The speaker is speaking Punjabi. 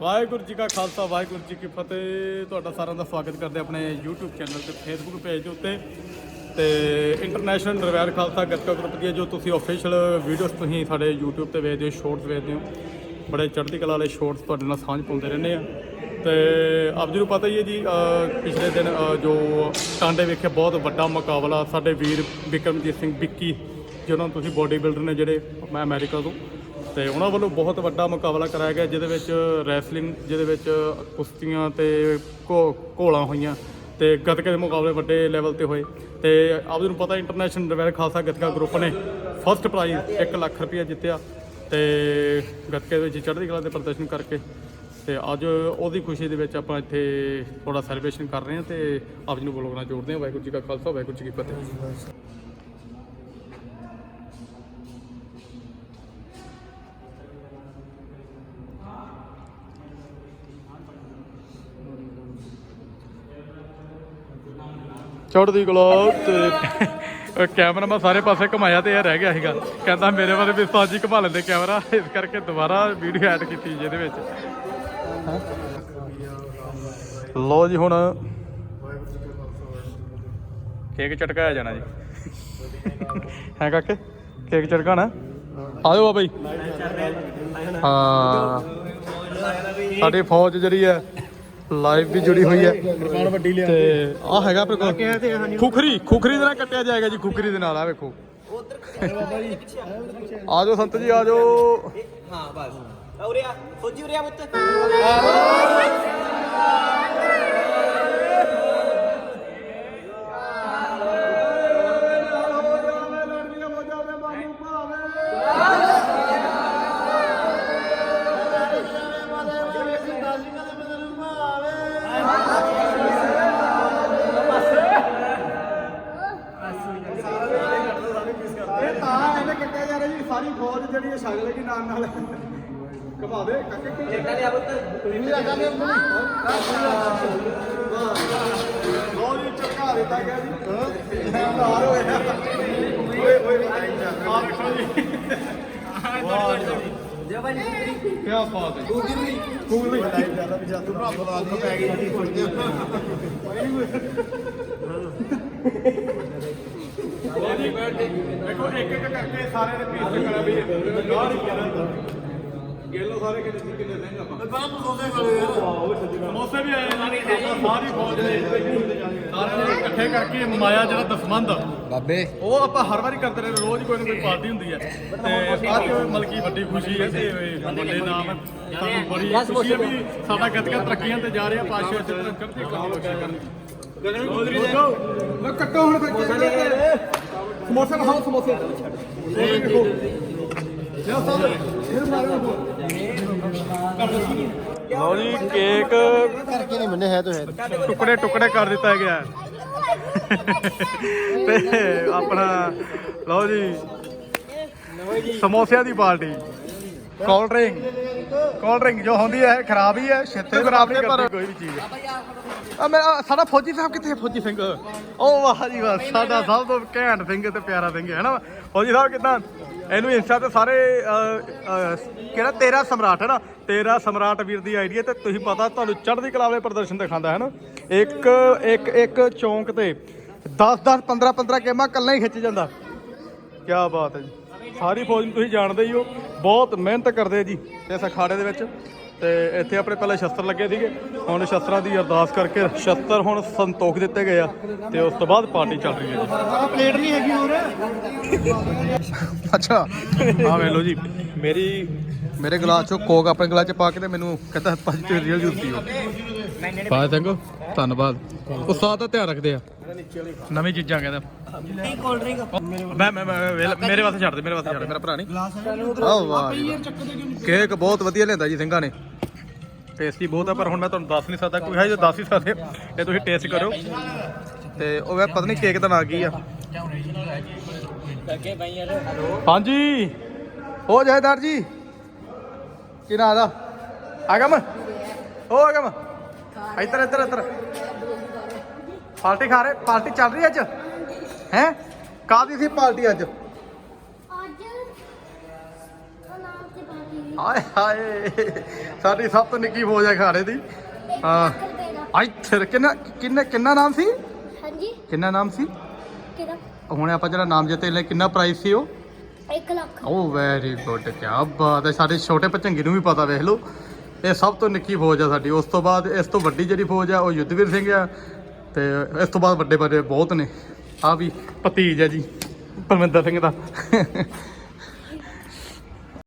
ਵਾਹਿਗੁਰੂ ਜੀ ਕਾ ਖਾਲਸਾ, ਵਾਹਿਗੁਰੂ ਜੀ ਕੀ ਫਤਿਹ। ਤੁਹਾਡਾ ਸਾਰਿਆਂ ਦਾ ਸਵਾਗਤ ਕਰਦੇ ਆਪਣੇ YouTube ਚੈਨਲ ਤੇ, Facebook ਪੇਜ ਦੇ ਉੱਤੇ। ਤੇ ਇੰਟਰਨੈਸ਼ਨਲ ਨਿਰਵੈਰ ਖਾਲਸਾ ਗੱਤਕਾ ਗਰੁੱਪ ਦੀਆਂ ਜੋ ਤੁਸੀਂ ਅਫੀਸ਼ੀਅਲ ਵੀਡੀਓਜ਼ ਤੁਸੀਂ ਸਾਡੇ YouTube ਤੇ ਵੇਖਦੇ ਹੋ ਸ਼ਾਰਟਸ ਵੇਖਦੇ ਹੋ। ਬੜੇ ਚੜ੍ਹਦੀ ਕਲਾ ਵਾਲੇ ਸ਼ਾਰਟਸ ਤੁਹਾਡੇ ਨਾਲ ਸਾਂਝ ਪਾਉਂਦੇ ਰਹਿੰਦੇ ਆ ਤੇ ਆਪ ਜੀ ਨੂੰ ਪਤਾ ਹੀ ਹੈ ਜੀ ਪਿਛਲੇ ਦਿਨ ਜੋ ਟਾਂਡੇ ਵਿਖੇ, ਬਹੁਤ ਵੱਡਾ ਮੁਕਾਬਲਾ ਸਾਡੇ ਵੀਰ ਬਿਕਰਮਜੀਤ ਸਿੰਘ ਵਿੱਕੀ, ਜਿਹਨਾਂ ਨੂੰ ਤੁਸੀਂ ਬੋਡੀ ਬਿਲਡਰ ਨੇ ਜਿਹੜੇ ਮੈਂ ਅਮਰੀਕਾ ਤੋਂ ਤੇ ਉਹਨਾਂ ਵੱਲੋਂ ਬਹੁਤ ਵੱਡਾ ਮੁਕਾਬਲਾ ਕਰਾਇਆ ਗਿਆ, ਜਿਹਦੇ ਵਿੱਚ ਰੈਸਲਿੰਗ ਜਿਹਦੇ ਵਿੱਚ ਕੁਸ਼ਤੀਆਂ ਤੇ ਘੋ- ਘੋਲਾਂ ਹੋਈਆਂ ਤੇ ਗੱਤਕੇ ਦੇ ਮੁਕਾਬਲੇ ਵੱਡੇ ਲੈਵਲ ਤੇ ਹੋਏ ਤੇ ਆਪ ਜੀ ਨੂੰ ਪਤਾ ਇੰਟਰਨੈਸ਼ਨਲ ਰਵੈਲ ਖਾਲਸਾ ਗੱਤਕਾ ਗਰੁੱਪ ਨੇ ਫਸਟ ਪ੍ਰਾਈਜ਼ 1 ਲੱਖ ਰੁਪਇਆ ਜਿੱਤਿਆ ਤੇ ਗੱਤਕੇ ਦੇ ਵਿੱਚ ਚੜ੍ਹਦੀ ਕਲਾ ਦੇ ਪ੍ਰਦਰਸ਼ਨ ਕਰਕੇ ਤੇ ਅੱਜ ਉਹਦੀ ਖੁਸ਼ੀ ਦੇ ਵਿੱਚ ਆਪਾਂ ਇੱਥੇ ਥੋੜਾ ਸੈਲੀਬ੍ਰੇਸ਼ਨ ਕਰ ਰਹੇ ਹਾਂ ਤੇ ਆਪ ਜੀ ਨੂੰ ਬੋਲਣਾ ਜੋੜਦੇ ਹਾਂ। ਵਾਹਿਗੁਰੂ ਜੀ ਕਾ ਖਾਲਸਾ, ਵਾਹਿਗੁਰੂ ਜੀ ਕੀ ਫਤਿਹ। ਚੜ੍ਹਦੀ ਕਲਾ ਤੇ ਕੈਮਰਾ ਮੈਂ ਸਾਰੇ ਪਾਸੇ ਘੁਮਾਇਆ ਤੇ ਇਹ ਰਹਿ ਗਿਆ ਸੀਗਾ। ਕਹਿੰਦਾ ਮੇਰੇ ਬਾਰੇ ਵੀ ਸਾਜੀ ਘੁਮਾ ਲੈਂਦੇ ਕੈਮਰਾ ਇਸ ਕਰਕੇ ਦੁਬਾਰਾ ਵੀਡੀਓ ਐਡ ਕੀਤੀ ਜਿਹਦੇ ਵਿੱਚ। ਲੋ ਜੀ ਹੁਣ। ਕੇਕ ਚਟਕਾਇਆ ਜਾਣਾ ਜੀ। ਹੈ ਕਾਕੇ? ਕੇਕ ਚਟਕਾਣਾ ਆਇਓ ਆ ਜੀ। ਹਾਂ। ਸਾਡੀ ਫੌਜ ਜਿਹੜੀ ਹੈ ਲਾਈਵ ਵੀ ਜੁੜੀ ਹੋਈ ਹੈ। ਤੇ ਆ ਹੈਗਾ ਆਪਣੇ ਕੋਲ। ਖੁਖਰੀ ਖੁਖਰੀ ਦੇ ਨਾਲ ਕੱਟਿਆ ਜਾਏਗਾ ਜੀ ਖੁਖਰੀ ਦੇ ਨਾਲ ਆ ਵੇਖੋ। ਆ ਜਾਓ ਸੰਤ ਜੀ ਆ ਜਾਓ ਹਾਂ ਬਸ। ਉਰੇ ਆ ਫੌਜੀ ਉਰੇ ਆ ਪੁੱਤ। ਜਿਹੜੀ ਹੈ ਛਗ ਲੇਗੀ ਨਾਲ ਨਾਲ ਘਮਾ ਦੇ। ਕਾਕੇ ਚੇਟਾ ਲਿਆ ਪੁੱਤ। ਲੋ ਜੀ ਚੜਕਾ ਦਿੱਤਾ ਗਿਆ ਜੀ। ਹਾਰ ਹੋਇਆ ਓਏ ਓਏ ਆ ਵੇਖੋ ਜੀ। ਵਾਹ ਜੀ ਦੇ ਭਾਈ ਕੀ ਬਾਤ ਹੈ। ਗੂਗਲ ਨਹੀਂ ਲਾਈਵ ਜ਼ਿਆਦਾ ਵੀ ਜਾਦੂ ਭਰਾ ਬਤਾ ਦੋ ਪੈ ਗਈ ਜੀ ਸੁਣਦੇ ਦੇਖੋ ਇੱਕ ਇੱਕ ਕਰਕੇ ਸਾਰੇ ਨੇ ਪੀਸ ਕਰਾ ਵੀ ਗਾਹ ਨਹੀਂ ਕਰਾ ਗੇਲੋ ਸਾਰੇ ਕਿੰਨੇ ਸੀ ਕਿੰਨੇ ਸਿੰਘ ਆਪਾਂ ਬਾਪ ਸਮੋਸੇ ਖਾਲੇ ਯਾਰ ਸਮੋਸੇ ਵੀ ਆਏ ਸਾਰੀ ਸਾਰੀ ਫੌਜ ਨੇ ਸਾਰਿਆਂ ਨੇ ਇਕੱਠੇ ਕਰਕੇ ਮਾਇਆ ਜਿਹੜਾ ਦਸਮੰਦ ਬਾਬੇ। ਉਹ ਆਪਾਂ ਹਰ ਵਾਰੀ ਕਰਦੇ ਰਹੇ ਰੋਜ਼ ਕੋਈ ਨਾ ਕੋਈ ਪਾਰਟੀ ਹੁੰਦੀ ਹੈ ਤੇ ਅੱਜ ਮਲਕੀ ਵੱਡੀ ਖੁਸ਼ੀ ਹੈ ਤੇ ਵੱਡੇ ਨਾਮ ਸਾਨੂੰ ਬੜੀ ਖੁਸ਼ੀ ਹੈ ਵੀ ਸਾਡਾ ਗੱਤਕਾ ਤਰੱਕੀਆਂ ਤੇ ਜਾ ਰਿਹਾ ਪਾਸ਼ਾ ਚ ਚੜ੍ਹਦੀ ਕਲਾ ਬਖਸ਼ੇ ਕਰਨ ਮੈਂ ਕੱਟੋ ਹੁਣ ਫਿਰ ਸਮੋਸੇ ਖਾਓ ਸਮੋਸੇ। ਲਓ ਜੀ ਕੇਕ ਕਰਕੇ ਨਹੀਂ ਮੰਨੇ ਹੈ ਤਾਂ ਹੈ। ਟੁਕੜੇ ਟੁਕੜੇ ਕਰ ਦਿੱਤਾ ਗਿਆ ਹੈ। ਤੇ ਆਪਣਾ ਲਓ ਜੀ ਸਮੋਸਿਆਂ ਦੀ party cold drink cold drink ਜੋ ਹੁੰਦੀ ਹੈ ਖਰਾਬ ਹੀ ਹੈ ਛੇਤੇ ਖਰਾਬ ਨਹੀਂ ਕਰਦੀ ਕੋਈ ਵੀ ਚੀਜ਼। ਆ ਮੇਰਾ ਸਾਡਾ ਫੌਜੀ ਸਾਹਿਬ ਕਿੱਥੇ ਫੌਜੀ ਸਿੰਘ। ਉਹ ਵਾਹ ਜੀ ਵਾਹ ਸਾਡਾ ਸਭ ਤੋਂ ਘੈਂਟ ਸਿੰਘ ਤੇ ਪਿਆਰਾ ਸਿੰਘ ਹੈ ਨਾ ਫੌਜੀ ਸਾਹਿਬ ਕਿਦਾਂ? ਇਹਨੂੰ ਇੰਸਟਾ ਤੇ ਸਾਰੇ ਕਿਹੜਾ ਤੇਰਾ ਸਮਰਾਟ ਹੈ ਨਾ? ਤੇਰਾ ਸਮਰਾਟ ਵੀਰ ਦੀ ਆਈਡੀ ਹੈ ਤੇ ਤੁਸੀਂ ਪਤਾ ਤੁਹਾਨੂੰ ਚੜ੍ਹਦੀ ਕਲਾ ਵਾਲੇ ਪ੍ਰਦਰਸ਼ਨ ਦਿਖਾਉਂਦਾ ਹੈ ਨਾ ਇੱਕ ਇੱਕ ਇੱਕ ਚੌਂਕ ਤੇ 10 10 15 15 ਗੇਮਾਂ ਕੱਲਾ ਹੀ ਖਿੱਚ ਜਾਂਦਾ। ਕੀ ਬਾਤ ਹੈ ਜੀ। ਸਾਰੀ ਫੌਜ ਨੂੰ ਤੁਸੀਂ ਜਾਣਦੇ ਹੀ ਹੋ। ਬਹੁਤ ਮਿਹਨਤ ਕਰਦੇ ਜੀ ਇਸ ਅਖਾੜੇ ਦੇ ਵਿੱਚ। ਤੇ ਇੱਥੇ ਆਪਣੇ ਪਹਿਲਾਂ ਸ਼ਸਤਰ ਲੱਗੇ ਸੀਗੇ। ਹੁਣ ਸ਼ਸਤਰਾਂ ਦੀ ਅਰਦਾਸ ਕਰਕੇ ਸ਼ਸਤਰ ਹੁਣ ਸੰਤੋਖ ਦਿੱਤੇ ਗਏ ਆ ਤੇ ਉਸ ਤੋਂ ਬਾਅਦ ਪਾਰਟੀ ਚੱਲ ਰਹੀ ਹੈ ਜੀ। ਪਲੇਟ ਨਹੀਂ ਹੈਗੀ ਹੋਰ? ਅੱਛਾ। ਆ ਵੇਖ ਲਓ ਜੀ ਮੇਰੀ ਮੇਰੇ ਗਲਾਸ ਚੋਂ ਕੋਕ ਆਪਣੇ ਗਲਾਸ ਚ ਪਾ ਕੇ ਤੇ ਮੈਨੂੰ ਕਹਿੰਦਾ ਭਾਜੀ ਤੁਸੀਂ ਰੀਅਲ ਜੂਸ ਪੀਓ। ਪਾ ਤੰਗੋ? ਧੰਨਵਾਦ। ਉਸਤਾਦ ਦਾ ਧਿਆਨ ਰੱਖਦੇ ਆ। ਨਵੀਂ ਚੀਜ਼ਾਂ ਕਹਿੰਦਾ ਨਹੀਂ ਕੋਲਡ ਡਰਿੰਕ ਮੈਂ ਮੈਂ ਮੈਂ- ਮੇਰੇ ਵਾਸਤੇ ਛੱਡ ਦੇ ਮੇਰੇ ਵਾਸਤੇ ਛੱਡ ਦੇ, ਮੇਰਾ ਭਰਾ ਨਹੀਂ। ਆਹ ਵਾਹ ਜੀ ਵਾਹ। ਕੇਕ ਬਹੁਤ ਵਧੀਆ ਲੈਂਦਾ ਜੀ ਸਿੰਘਾਂ ਨੇ। ਟੇਸਟੀ ਬਹੁਤ ਆ ਪਰ ਹੁਣ ਮੈਂ ਤੁਹਾਨੂੰ ਦੱਸ ਨਹੀਂ ਸਕਦਾ। ਕੋਈ ਹੈ ਜੋ ਦੱਸ ਹੀ ਸਕਦੇ ਇਹ ਤੁਸੀਂ ਟੇਸਟ ਕਰੋ। ਤੇ ਉਹ ਵੇ ਪਤਾ ਨਹੀਂ ਕੇਕ ਦਾ ਨਾਂ ਕੀ ਆ। ਹਾਂਜੀ। ਹੋ ਜਾਇਦਾਰ ਜੀ। ਕੀ ਨਾਂ ਦਾ ਆਗਮ ਓ ਆਗਮ ਇੱਧਰ ਇੱਧਰ ਇੱਧਰ। ਪਾਰਟੀ ਖਾ ਰਹੇ ਪਾਰਟੀ ਚੱਲ ਰਹੀ ਅੱਜ? ਹੈ? ਕਾਦੀ ਸੀ ਪਾਰਟੀ ਅੱਜ? ਹਾਏ ਹਾਏ ਸਾਡੀ ਸਭ ਤੋਂ ਨਿੱਕੀ ਫੌਜ ਹੈ ਖਾੜੇ ਦੀ। ਹਾਂ। ਇੱਥੇ ਕਿੰਨਾ ਕਿੰਨਾ ਕਿੰਨਾ ਨਾਮ ਸੀ? ਹਾਂਜੀ। ਕਿੰਨਾ ਨਾਮ ਸੀ? ਕਿਹਦਾ? ਹੁਣ ਆਪਾਂ ਜਿਹੜਾ ਨਾਮ ਜਿੱਤੇ ਲੈ ਕਿੰਨਾ ਪ੍ਰਾਈਸ ਸੀ ਉਹ? 1 ਲੱਖ। ਓ ਵੈਰੀ ਗੁੱਡ ਕੀ ਬਾਤ ਹੈ। ਸਾਡੇ ਛੋਟੇ ਭਚੰਗੀ ਨੂੰ ਵੀ ਪਤਾ ਵੇਖ ਲਓ। ਇਹ ਸਭ ਤੋਂ ਨਿੱਕੀ ਫੌਜ ਆ ਸਾਡੀ। ਉਸ ਤੋਂ ਬਾਅਦ ਇਸ ਤੋਂ ਵੱਡੀ ਜਿਹੜੀ ਫੌਜ ਆ, ਉਹ ਯੁੱਧਵੀਰ ਸਿੰਘ ਆ ਤੇ ਇਸ ਤੋਂ ਬਾਅਦ ਵੱਡੇ ਵੱਡੇ ਬਹੁਤ ਨੇ। ਆ ਵੀ ਭਤੀਜ ਹੈ ਜੀ, ਪਰਮਿੰਦਰ ਸਿੰਘ ਦਾ।